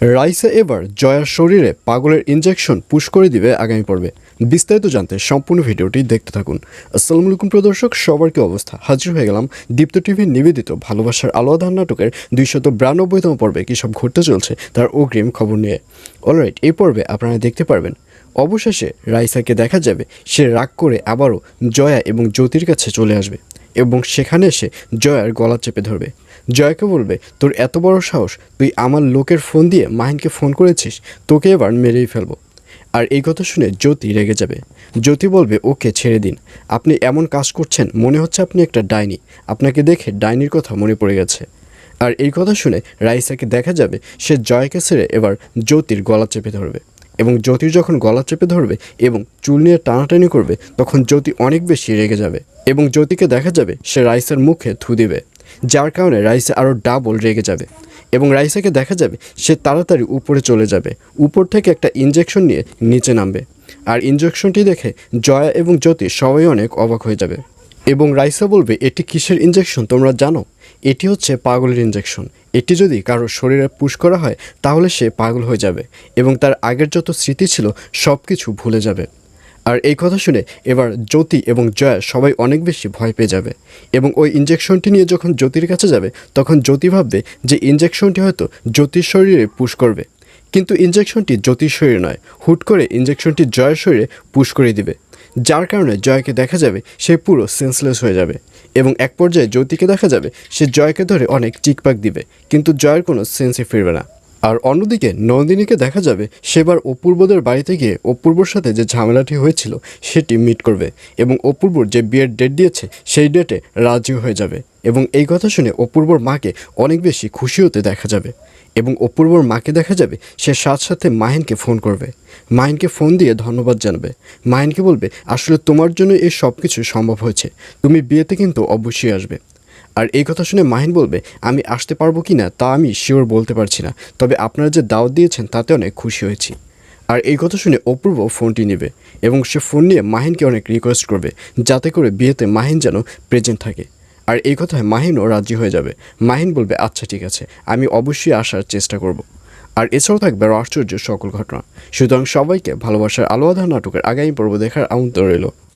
রাইসা এবার জয়ার শরীরে পাগলের ইনজেকশন পুশ করে দিবে আগামী পর্বে। বিস্তারিত জানতে সম্পূর্ণ ভিডিওটি দেখতে থাকুন। আসসালামু আলাইকুম প্রদর্শক সবার কি অবস্থা? হাজির হয়ে গেলাম দীপ্ত টিভির নিবেদিত ভালোবাসার আলোয়াধান নাটকের দুইশত বিরানব্বইতম পর্বে কী সব ঘটতে চলছে তার অগ্রিম খবর নিয়ে। অলরাইট এই পর্বে আপনারা দেখতে পারবেন, অবশেষে রাইসাকে দেখা যাবে সে রাগ করে আবারও জয়া এবং জ্যোতির কাছে চলে আসবে এবং সেখানে এসে জয়ার গলা চেপে ধরবে। জয়াকে বলবে, তোর এত বড় সাহস, তুই আমার লোকের ফোন দিয়ে মাহিনকে ফোন করেছিস, তোকে এবার মেরেই ফেলব। আর এই কথা শুনে জ্যোতি রেগে যাবে। জ্যোতি বলবে, ওকে ছেড়ে দিন। আপনি এমন কাজ করছেন, মনে হচ্ছে আপনি একটা ডাইনি। আপনাকে দেখে ডাইনির কথা মনে পড়ে গেছে। আর এই কথা শুনে রাইসাকে দেখা যাবে, সে জয়কে ছেড়ে এবার জ্যোতির গলা চেপে ধরবে। এবং জ্যোতির যখন গলা চেপে ধরবে এবং চুল নিয়ে টানাটানি করবে, তখন জ্যোতি অনেক বেশি রেগে যাবে। এবং জ্যোতিকে দেখা যাবে, সে রাইসার মুখে থু দিবে। যার কারণে রাইসা আরও ডাবল রেগে যাবে এবং রাইসাকে দেখা যাবে সে তাড়াতাড়ি উপরে চলে যাবে। উপর থেকে একটা ইঞ্জেকশন নিয়ে নিচে নামবে। আর ইঞ্জেকশনটি দেখে জয়া এবং জ্যোতি সবাই অনেক অবাক হয়ে যাবে। এবং রাইসা বলবে, এটি কিসের ইঞ্জেকশন তোমরা জানো? এটি হচ্ছে পাগলের ইঞ্জেকশন এটি যদি কারোর শরীরে পুশ করা হয়, তাহলে সে পাগল হয়ে যাবে এবং তার আগের যত স্মৃতি ছিল সব কিছু ভুলে যাবে। আর এই কথা শুনে এবার জ্যোতি এবং জয়া সবাই অনেক বেশি ভয় পেয়ে যাবে এবং ওই ইঞ্জেকশনটি নিয়ে যখন জ্যোতির কাছে যাবে, তখন জ্যোতি ভাববে যে ইঞ্জেকশনটি হয়তো জ্যোতির শরীরে পুশ করবে। কিন্তু ইঞ্জেকশনটি জ্যোতির শরীরে নয়, হুট করে ইঞ্জেকশনটি জয়ের শরীরে পুশ করে দিবে। যার কারণে জয়কে দেখা যাবে সে পুরো সেন্সলেস হয়ে যাবে এবং এক পর্যায়ে জ্যোতিকে দেখা যাবে সে জয়কে ধরে অনেক চিকপাক দিবে, কিন্তু জয়ের কোনো সেন্সে ফিরবে না। আর অন্যদিকে নন্দিনীকে দেখা যাবে সেবার অপূর্বদের বাড়িতে গিয়ে অপূর্বর সাথে যে ঝামেলাটি হয়েছিল সেটি মিট করবে এবং অপূর্বর যে বিয়ের ডেট দিয়েছে সেই ডেটে রাজি হয়ে যাবে এবং এই কথা শুনে অপূর্বর মাকে অনেক বেশি খুশি হতে দেখা যাবে এবং অপূর্বর মাকে দেখা যাবে সে সাথে সাথে মাহিনকে ফোন করবে। মাহিনকে ফোন দিয়ে ধন্যবাদ জানাবে। মাহিনকে বলবে, আসলে তোমার জন্য এই সব কিছু সম্ভব হয়েছে। তুমি বিয়েতে কিন্তু অবশ্যই আসবে। আর এই কথা শুনে মাহিন বলবে, আমি আসতে পারব কি না তা আমি শিওর বলতে পারছি না। তবে আপনারা যে দাওয়াত দিয়েছেন তাতে অনেক খুশি হয়েছি। আর এই কথা শুনে অপূর্ব ফোনটি নেবে এবং সে ফোন নিয়ে মাহিনকে অনেক রিকোয়েস্ট করবে, যাতে করে বিয়েতে মাহিন যেন প্রেজেন্ট থাকে। আর এই কথায় মাহিনও রাজি হয়ে যাবে। মাহিন বলবে আচ্ছা ঠিক আছে, আমি অবশ্যই আসার চেষ্টা করব। আর এছাড়াও থাকবে আশ্চর্য সকল ঘটনা। সুতরাং সবাইকে ভালোবাসার আলো আধার নাটকের আগামী পর্ব দেখার আমন্ত্রণ রইল।